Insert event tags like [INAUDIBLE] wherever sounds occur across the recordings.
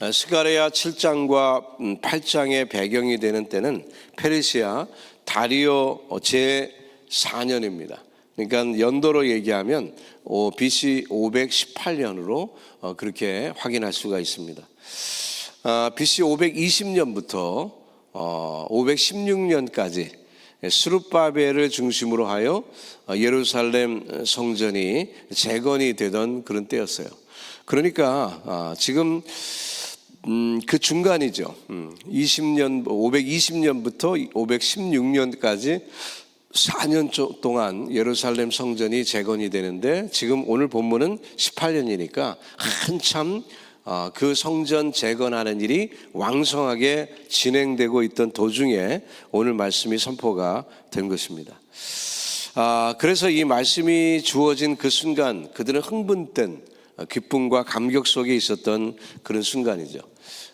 어, 스가랴 7장과 8장의 배경이 되는 때는 페르시아 다리오 제 4년입니다. 그러니까 연도로 얘기하면 오, BC 518년으로 어, 그렇게 확인할 수가 있습니다. 아, BC 520년부터 어, 516년까지 수르바벨을 중심으로 하여 어, 예루살렘 성전이 재건이 되던 그런 때였어요. 그러니까 아, 지금 음, 그 중간이죠. 음, 20년, 520년부터 516년까지 4년 조- 동안 예루살렘 성전이 재건이 되는데 지금 오늘 본문은 18년이니까 한참 어, 그 성전 재건하는 일이 왕성하게 진행되고 있던 도중에 오늘 말씀이 선포가 된 것입니다. 아, 그래서 이 말씀이 주어진 그 순간 그들은 흥분된 기쁨과 감격 속에 있었던 그런 순간이죠.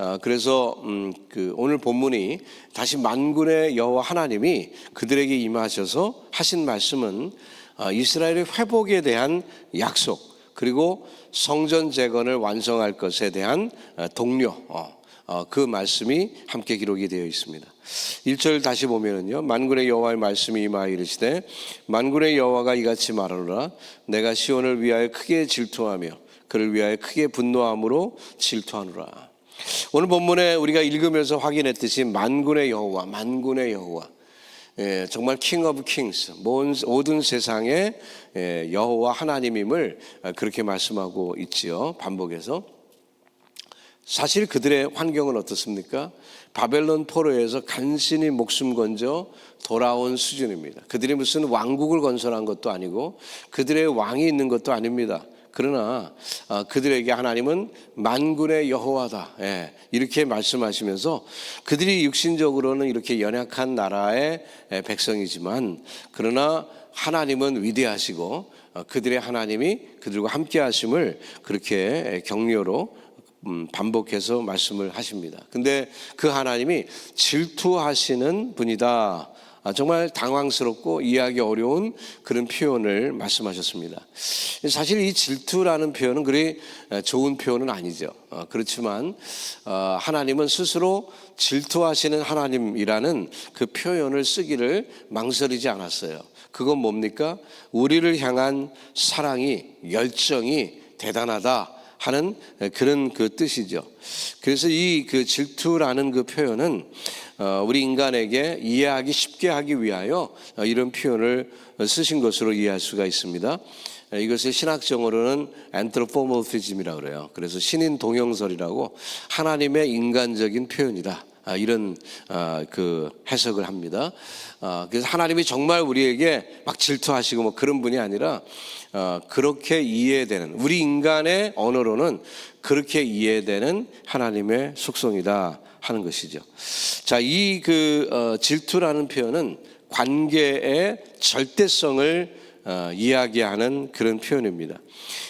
아, 그래서 음, 그 오늘 본문이 다시 만군의 여호와 하나님이 그들에게 임하셔서 하신 말씀은 아, 이스라엘의 회복에 대한 약속 그리고 성전 재건을 완성할 것에 대한 아, 동료 어, 어, 그 말씀이 함께 기록이 되어 있습니다. 1절 다시 보면은요. 만군의 여호와의 말씀이 임하여 이르시되 만군의 여호와가 이같이 말하노라 내가 시온을 위하여 크게 질투하며 그를 위하여 크게 분노함으로 질투하노라. 오늘 본문에 우리가 읽으면서 확인했듯이 만군의 여호와 만군의 여호와 예, 정말 킹 오브 킹스 모든 세상의 예, 여호와 하나님임을 그렇게 말씀하고 있지요. 반복해서 사실 그들의 환경은 어떻습니까? 바벨론 포로에서 간신히 목숨 건져 돌아온 수준입니다. 그들이 무슨 왕국을 건설한 것도 아니고 그들의 왕이 있는 것도 아닙니다. 그러나 아, 그들에게 하나님은 만군의 여호와다 예, 이렇게 말씀하시면서 그들이 육신적으로는 이렇게 연약한 나라의 예, 백성이지만 그러나 하나님은 위대하시고 어, 그들의 하나님이 그들과 함께 하심을 그렇게 격려로 음, 반복해서 말씀을 하십니다. 근데 그 하나님이 질투하시는 분이다. 아, 정말 당황스럽고 이해하기 어려운 그런 표현을 말씀하셨습니다. 사실 이 질투라는 표현은 그리 좋은 표현은 아니죠. 어, 그렇지만 어, 하나님은 스스로 질투하시는 하나님이라는 그 표현을 쓰기를 망설이지 않았어요. 그건 뭡니까? 우리를 향한 사랑이 열정이 대단하다. 하는 그런 그 뜻이죠. 그래서 이 그 질투라는 그 표현은 어, 우리 인간에게 이해하기 쉽게 하기 위하여 어, 이런 표현을 쓰신 것으로 이해할 수가 있습니다. 이것을 신학적으로는 anthropomorphism이라고 그래요. 그래서 신인 동형설이라고 하나님의 인간적인 표현이다. 아, 이런 아, 그 해석을 합니다. 아, 그래서 하나님이 정말 우리에게 막 질투하시고 뭐 그런 분이 아니라 어, 그렇게 이해되는 우리 인간의 언어로는 그렇게 이해되는 하나님의 속성이다 하는 것이죠. 자, 이 그 질투라는 표현은 관계의 절대성을 어, 이야기하는 그런 표현입니다.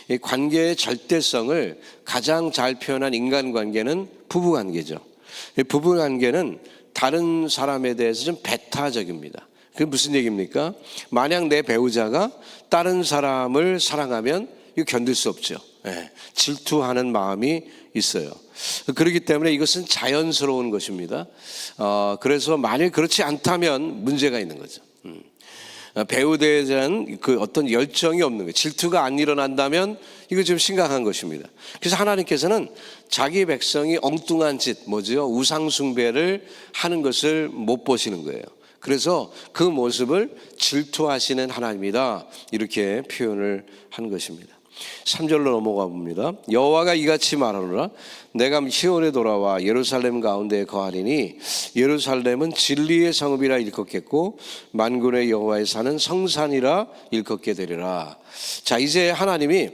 이 관계의 절대성을 가장 잘 표현한 인간관계는 부부관계죠. 이 부부 관계는 다른 사람에 대해서 좀 배타적입니다. 그게 무슨 얘기입니까? 만약 내 배우자가 다른 사람을 사랑하면 이거 견딜 수 없죠. 예, 질투하는 마음이 있어요. 그렇기 때문에 이것은 자연스러운 것입니다. 어, 그래서 만일 그렇지 않다면 문제가 있는 거죠. 음. 어, 배우대에 대한 그 어떤 열정이 없는 거예요. 질투가 안 일어난다면 이거 좀 심각한 것입니다. 그래서 하나님께서는 자기 백성이 엉뚱한 짓, 뭐죠? 우상숭배를 하는 것을 못 보시는 거예요. 그래서 그 모습을 질투하시는 하나님이다. 이렇게 표현을 한 것입니다. 3절로 넘어가 봅니다. 여호와가 이같이 말하노라 내가 시온에 돌아와 예루살렘 가운데 거하리니 예루살렘은 진리의 성읍이라 일컫겠고 만군의 여호와의 사는 성산이라 일컫게 되리라. 자, 이제 하나님이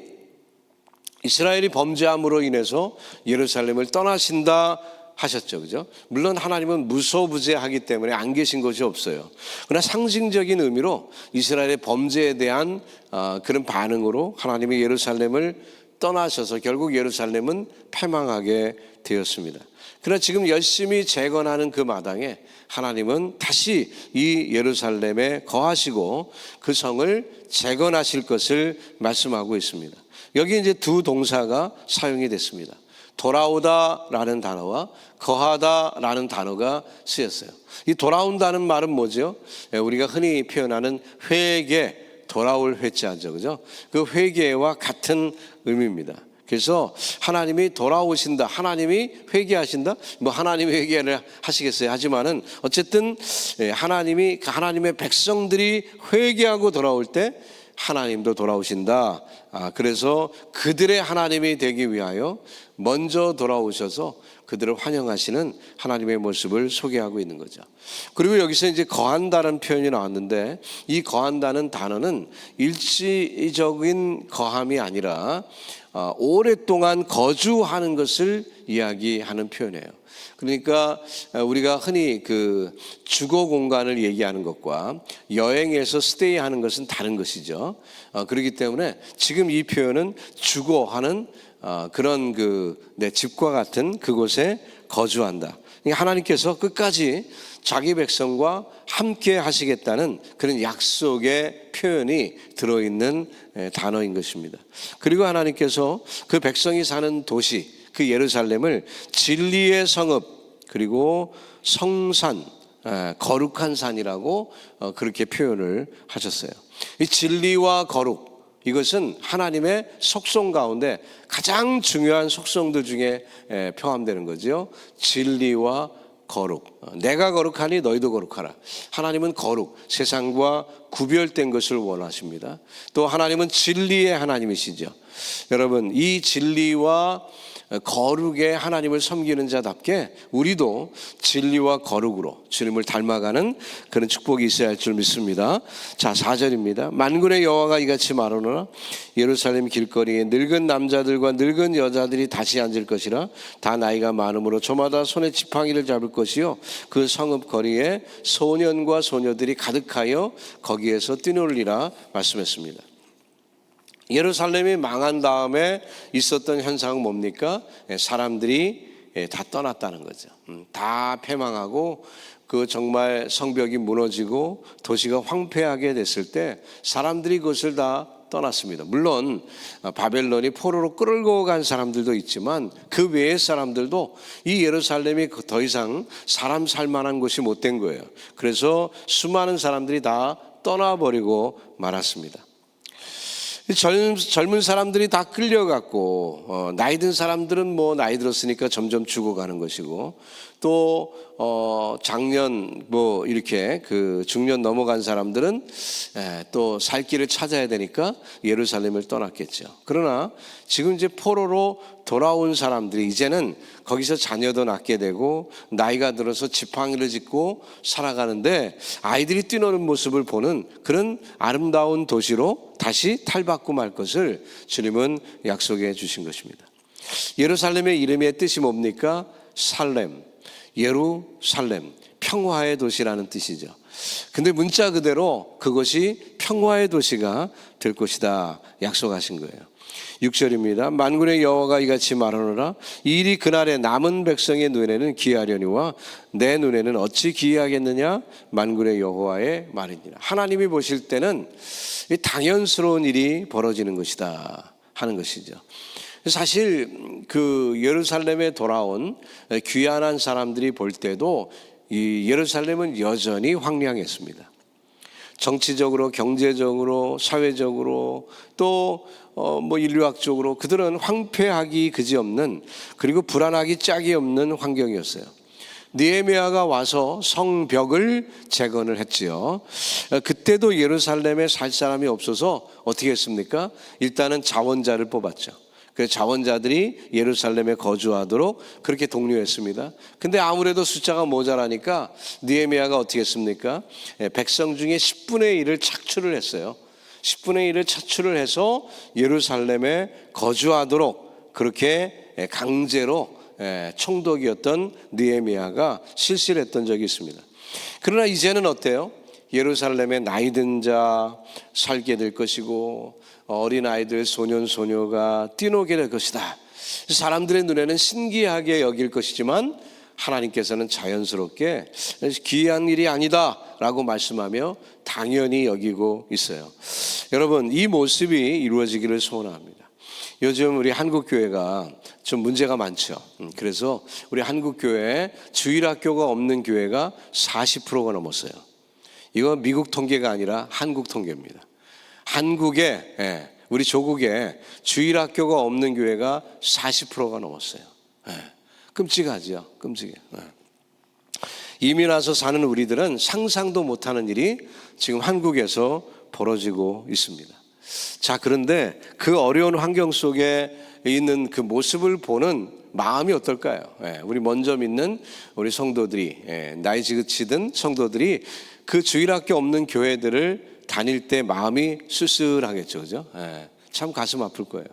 이스라엘이 범죄함으로 인해서 예루살렘을 떠나신다 하셨죠. 그죠? 물론 하나님은 무소부재하기 때문에 안 계신 것이 없어요. 그러나 상징적인 의미로 이스라엘의 범죄에 대한 어, 그런 반응으로 하나님이 예루살렘을 떠나셔서 결국 예루살렘은 패망하게 되었습니다. 그러나 지금 열심히 재건하는 그 마당에 하나님은 다시 이 예루살렘에 거하시고 그 성을 재건하실 것을 말씀하고 있습니다. 여기 이제 두 동사가 사용이 됐습니다. 돌아오다라는 단어와 거하다라는 단어가 쓰였어요. 이 돌아온다는 말은 뭐죠? 예, 우리가 흔히 표현하는 회개, 돌아올 회자죠. 그죠? 그 회개와 같은 의미입니다. 그래서 하나님이 돌아오신다. 하나님이 회개하신다. 뭐 하나님이 회개를 하시겠어요. 하지만은 어쨌든 예, 하나님이 하나님의 백성들이 회개하고 돌아올 때 하나님도 돌아오신다. 아, 그래서 그들의 하나님이 되기 위하여 먼저 돌아오셔서 그들을 환영하시는 하나님의 모습을 소개하고 있는 거죠. 그리고 여기서 이제 거한다는 표현이 나왔는데 이 거한다는 단어는 일시적인 거함이 아니라 어, 오랫동안 거주하는 것을 이야기하는 표현이에요. 그러니까 우리가 흔히 그 주거 공간을 얘기하는 것과 여행에서 스테이 하는 것은 다른 것이죠. 어, 그렇기 때문에 지금 이 표현은 주거하는 어, 그런 그 내 집과 같은 그곳에 거주한다. 하나님께서 끝까지 자기 백성과 함께 하시겠다는 그런 약속의 표현이 들어있는 에, 단어인 것입니다. 그리고 하나님께서 그 백성이 사는 도시, 그 예루살렘을 진리의 성읍, 그리고 성산, 에, 거룩한 산이라고 어, 그렇게 표현을 하셨어요. 이 진리와 거룩, 이것은 하나님의 속성 가운데 가장 중요한 속성들 중에 에, 포함되는 거죠. 진리와 거룩. 어, 내가 거룩하니 너희도 거룩하라. 하나님은 거룩, 세상과 구별된 것을 원하십니다. 또 하나님은 진리의 하나님이시죠. 여러분, 이 진리와 거룩의 하나님을 섬기는 자답게 우리도 진리와 거룩으로 주님을 닮아가는 그런 축복이 있어야 할 줄 믿습니다. 자, 4절입니다. 만군의 여호와가 이같이 말하노라 예루살렘 길거리에 늙은 남자들과 늙은 여자들이 다시 앉을 것이라 다 나이가 많으므로 저마다 손에 지팡이를 잡을 것이요 그 성읍 거리에 소년과 소녀들이 가득하여 거기에서 뛰놀리라 말씀했습니다. 예루살렘이 망한 다음에 있었던 현상은 뭡니까? 예, 사람들이 예, 다 떠났다는 거죠. 음, 다 패망하고 그 정말 성벽이 무너지고 도시가 황폐하게 됐을 때 사람들이 그것을 다 떠났습니다. 물론 어, 바벨론이 포로로 끌고 간 사람들도 있지만 그 외의 사람들도 이 예루살렘이 그더 이상 사람 살 만한 곳이 못 된 거예요. 그래서 수많은 사람들이 다 떠나버리고 말았습니다. 젊, 젊은 사람들이 다 끌려갔고 어, 나이 든 사람들은 뭐 나이 들었으니까 점점 죽어가는 것이고 또 어, 작년 뭐 이렇게 그 중년 넘어간 사람들은 에, 또살 길을 찾아야 되니까 예루살렘을 떠났겠죠. 그러나 지금 이제 포로로 돌아온 사람들이 이제는 거기서 자녀도 낳게 되고 나이가 들어서 지팡이를 짚고 살아가는데 아이들이 뛰노는 모습을 보는 그런 아름다운 도시로 다시 탈바꿈 할 것을 주님은 약속해 주신 것입니다. 예루살렘의 이름의 뜻이 뭡니까? 살렘, 예루살렘, 평화의 도시라는 뜻이죠. 근데 문자 그대로 그것이 평화의 도시가 될 것이다 약속하신 거예요. 6절입니다. 만군의 여호와가 이같이 말하노라 이 일이 그날에 남은 백성의 눈에는 기하려니와 내 눈에는 어찌 기하겠느냐 만군의 여호와의 말이니라. 하나님이 보실 때는 당연스러운 일이 벌어지는 것이다 하는 것이죠. 사실 그 예루살렘에 돌아온 귀환한 사람들이 볼 때도 이 예루살렘은 여전히 황량했습니다. 정치적으로, 경제적으로, 사회적으로 또 어, 뭐 인류학적으로 그들은 황폐하기 그지없는 그리고 불안하기 짝이 없는 환경이었어요. 니에미아가 와서 성벽을 재건을 했지요. 그때도 예루살렘에 살 사람이 없어서 어떻게 했습니까? 일단은 자원자를 뽑았죠. 그 자원자들이 예루살렘에 거주하도록 그렇게 독려했습니다. 근데 아무래도 숫자가 모자라니까 니에미아가 어떻게 했습니까? 예, 백성 중에 10분의 1을 착출을 했어요. 10분의 1을 차출을 해서 예루살렘에 거주하도록 그렇게 예, 강제로 예, 총독이었던 느에미아가 실시를 했던 적이 있습니다. 그러나 이제는 어때요? 예루살렘에 나이 든 자 살게 될 것이고 어린 아이들 소년 소녀가 뛰노게 될 것이다. 사람들의 눈에는 신기하게 여길 것이지만 하나님께서는 자연스럽게 기이한 일이 아니다 라고 말씀하며 당연히 여기고 있어요. 여러분 이 모습이 이루어지기를 소원합니다. 요즘 우리 한국 교회가 좀 문제가 많죠. 음, 그래서 우리 한국 교회 주일학교가 없는 교회가 40%가 넘었어요. 이건 미국 통계가 아니라 한국 통계입니다. 한국에 예, 우리 조국에 주일 학교가 없는 교회가 40%가 넘었어요. 예, 끔찍하죠. 끔찍해. 예. 이민 와서 사는 우리들은 상상도 못하는 일이 지금 한국에서 벌어지고 있습니다. 자, 그런데 그 어려운 환경 속에 있는 그 모습을 보는 마음이 어떨까요? 예, 우리 먼저 믿는 우리 성도들이, 예, 나이 지긋치든 성도들이 그 주일학교 없는 교회들을 다닐 때 마음이 쓸쓸하겠죠. 그죠? 예, 참 가슴 아플 거예요.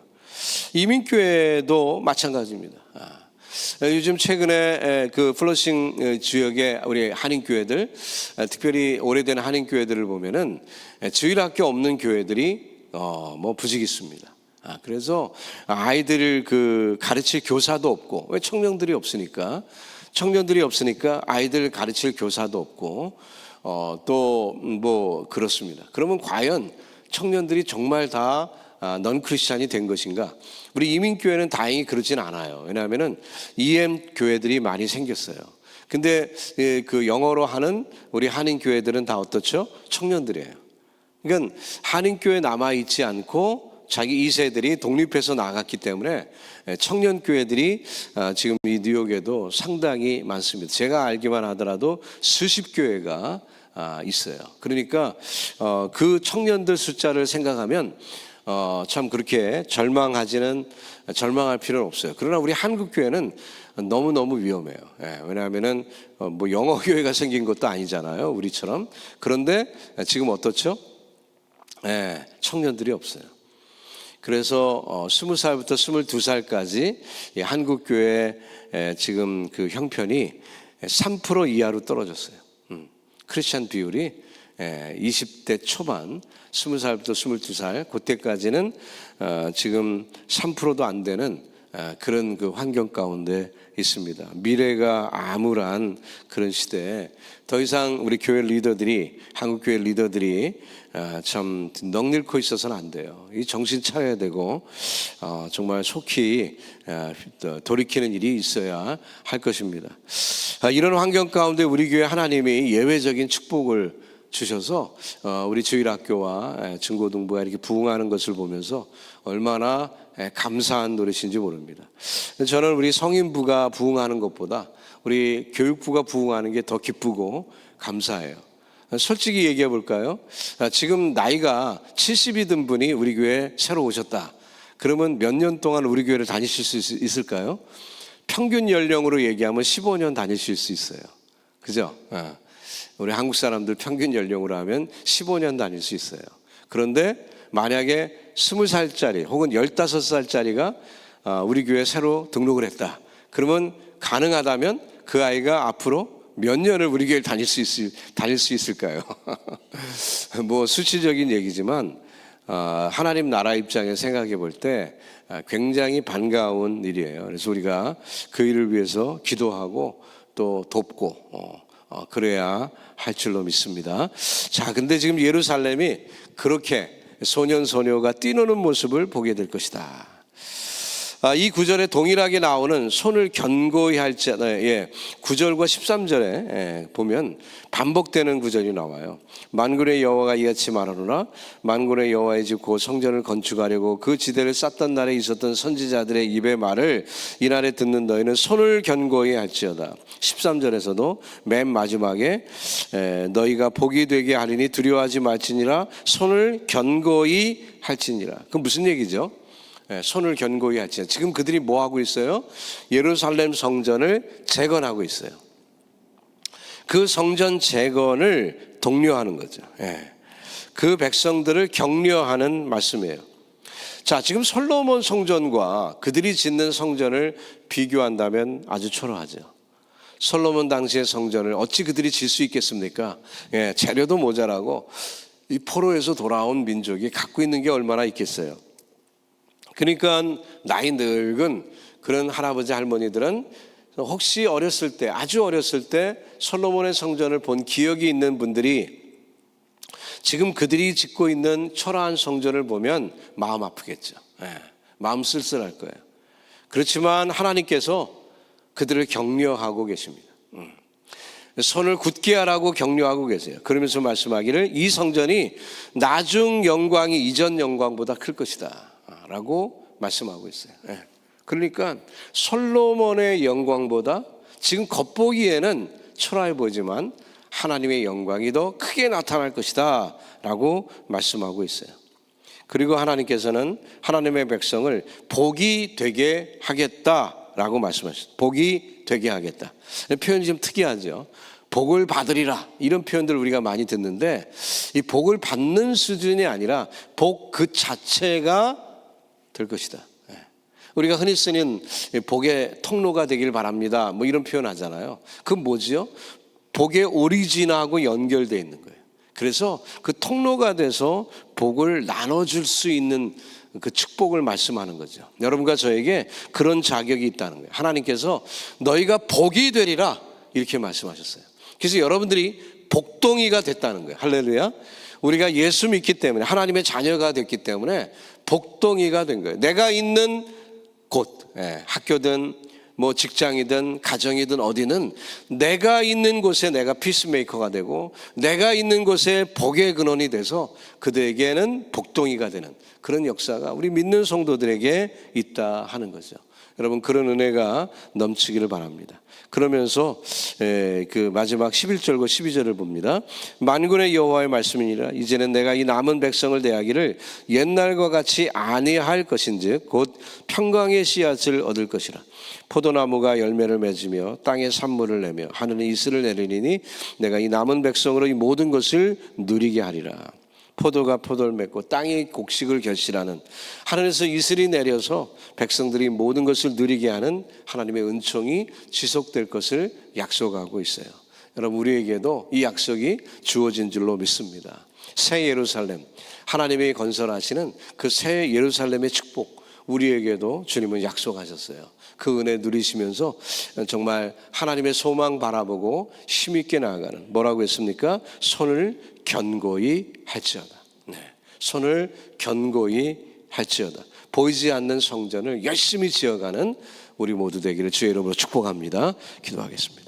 이민교회도 마찬가지입니다. 아. 요즘 최근에 그 플러싱 지역의 우리 한인교회들, 특별히 오래된 한인교회들을 보면은 주일학교 없는 교회들이 어 뭐 부지기수입니다. 아, 그래서 아이들을 그 가르칠 교사도 없고 왜 청년들이 없으니까 청년들이 없으니까 아이들 가르칠 교사도 없고 어 또 뭐 그렇습니다. 그러면 과연 청년들이 정말 다 아, 넌 크리스찬이 된 것인가? 우리 이민교회는 다행히 그러진 않아요. 왜냐하면은 EM 교회들이 많이 생겼어요. 근데 예, 그 영어로 하는 우리 한인 교회들은 다 어떻죠? 청년들이에요. 그러니까 한인 교회 남아 있지 않고 자기 2세들이 독립해서 나갔기 때문에 예, 청년 교회들이 아, 지금 이 뉴욕에도 상당히 많습니다. 제가 알기만 하더라도 수십 교회가 아, 있어요. 그러니까 어, 그 청년들 숫자를 생각하면 어, 참 그렇게 절망하지는 절망할 필요는 없어요. 그러나 우리 한국 교회는 너무 너무 위험해요. 예, 왜냐하면은 어, 뭐 영어 [LAUGHS] 교회가 생긴 것도 아니잖아요. 우리처럼. 그런데 지금 어떻죠? 예, 청년들이 없어요. 그래서 어, 20살부터 22살까지 한국 교회 지금 그 형편이 3% 이하로 떨어졌어요. 음, 크리스천 비율이 20대 초반, 20살부터 22살, 그때까지는 어, 지금 3%도 안 되는 어, 그런 그 환경 가운데 있습니다. 미래가 암울한 그런 시대에 더 이상 우리 교회 리더들이, 한국 교회 리더들이 어, 참 넋잃고 있어서는 안 돼요. 이 정신 차려야 되고, 정말 속히 돌이키는 일이 있어야 할 것입니다. 아, 이런 환경 가운데 우리 교회 하나님이 예외적인 축복을 주셔서 어, 우리 주일학교와 중고등부가 이렇게 부흥하는 것을 보면서 얼마나 감사한 노릇인지 모릅니다. 저는 우리 성인부가 부흥하는 것보다 우리 교육부가 부흥하는 게 더 기쁘고 감사해요. 솔직히 얘기해 볼까요? 아, 지금 나이가 70이 든 분이 우리 교회에 새로 오셨다. 그러면 몇 년 동안 우리 교회를 다니실 수 있을까요? 평균 연령으로 얘기하면 15년 다니실 수 있어요. 그죠? 어. 우리 한국 사람들 평균 연령으로 하면 15년 다닐 수 있어요. 그런데 만약에 20살짜리 혹은 15살짜리가 아, 우리 교회 새로 등록을 했다. 그러면 가능하다면 그 아이가 앞으로 몇 년을 우리 교회를 다닐 수 있을, 다닐 수 있을까요? [LAUGHS] 뭐 수치적인 얘기지만 아, 하나님 나라 입장에 생각해 볼때 아, 굉장히 반가운 일이에요. 그래서 우리가 그 일을 위해서 기도하고 또 돕고 어, 어, 그래야 할 줄로 믿습니다. 자, 근데 지금 예루살렘이 그렇게 소년 소녀가 뛰노는 모습을 보게 될 것이다. 아, 이 구절에 동일하게 나오는 손을 견고히 할지 예, 9절과 13절에 예, 보면 반복되는 구절이 나와요. 만군의 여호와가 이같이 말하노라 만군의 여호와의 집 곧 성전을 건축하려고 그 지대를 쌓던 날에 있었던 선지자들의 입의 말을 이날에 듣는 너희는 손을 견고히 할지어다. 13절에서도 맨 마지막에 예, 너희가 복이 되게 하리니 두려워하지 말지니라 손을 견고히 할지니라. 그 무슨 얘기죠? 예, 손을 견고히 하지. 지금 그들이 뭐 하고 있어요? 예루살렘 성전을 재건하고 있어요. 그 성전 재건을 독려하는 거죠. 예. 그 백성들을 격려하는 말씀이에요. 자, 지금 솔로몬 성전과 그들이 짓는 성전을 비교한다면 아주 초라하죠. 솔로몬 당시의 성전을 어찌 그들이 질 수 있겠습니까? 예, 재료도 모자라고 이 포로에서 돌아온 민족이 갖고 있는 게 얼마나 있겠어요. 그러니까 나이 늙은 그런 할아버지 할머니들은 혹시 어렸을 때 아주 어렸을 때 솔로몬의 성전을 본 기억이 있는 분들이 지금 그들이 짓고 있는 초라한 성전을 보면 마음 아프겠죠. 예, 마음 쓸쓸할 거예요. 그렇지만 하나님께서 그들을 격려하고 계십니다. 음. 손을 굳게 하라고 격려하고 계세요. 그러면서 말씀하기를 이 성전이 나중 영광이 이전 영광보다 클 것이다. 라고 말씀하고 있어요. 예. 그러니까 솔로몬의 영광보다 지금 겉보기에는 초라해 보이지만 하나님의 영광이 더 크게 나타날 것이다. 라고 말씀하고 있어요. 그리고 하나님께서는 하나님의 백성을 복이 되게 하겠다 라고 말씀하셨어요. 복이 되게 하겠다. 표현이 좀 특이하죠. 복을 받으리라 이런 표현들 우리가 많이 듣는데 이 복을 받는 수준이 아니라 복 그 자체가 될 것이다. 예. 우리가 흔히 쓰는 복의 통로가 되길 바랍니다. 뭐 이런 표현 하잖아요. 그건 뭐지요? 복의 오리진하고 연결되어 있는 거예요. 그래서 그 통로가 돼서 복을 나눠줄 수 있는 그 축복을 말씀하는 거죠. 여러분과 저에게 그런 자격이 있다는 거예요. 하나님께서 너희가 복이 되리라 이렇게 말씀하셨어요. 그래서 여러분들이 복동이가 됐다는 거예요. 할렐루야. 우리가 예수 믿기 때문에 하나님의 자녀가 됐기 때문에 복동이가 된 거예요. 내가 있는 곳, 예, 학교든 뭐 직장이든 가정이든 어디는 내가 있는 곳에 내가 피스메이커가 되고 내가 있는 곳에 복의 근원이 돼서 그들에게는 복동이가 되는 그런 역사가 우리 믿는 성도들에게 있다 하는 거죠. 여러분 그런 은혜가 넘치기를 바랍니다. 그러면서 에, 그 마지막 11절과 12절을 봅니다. 만군의 여호와의 말씀이니라 이제는 내가 이 남은 백성을 대하기를 옛날과 같이 아니할 것인즉 곧 평강의 씨앗을 얻을 것이라 포도나무가 열매를 맺으며 땅에 산물을 내며 하늘은 이슬을 내리니 내가 이 남은 백성으로 이 모든 것을 누리게 하리라. 포도가 포도를 맺고 땅이 곡식을 결실하는 하늘에서 이슬이 내려서 백성들이 모든 것을 누리게 하는 하나님의 은총이 지속될 것을 약속하고 있어요. 여러분 우리에게도 이 약속이 주어진 줄로 믿습니다. 새 예루살렘 하나님이 건설하시는 그 새 예루살렘의 축복 우리에게도 주님은 약속하셨어요. 그 은혜 누리시면서 정말 하나님의 소망 바라보고 힘있게 나아가는 뭐라고 했습니까? 손을 견고히 할지어다. 네. 손을 견고히 할지어다. 보이지 않는 성전을 열심히 지어가는 우리 모두 되기를 주의 이름으로 축복합니다. 기도하겠습니다.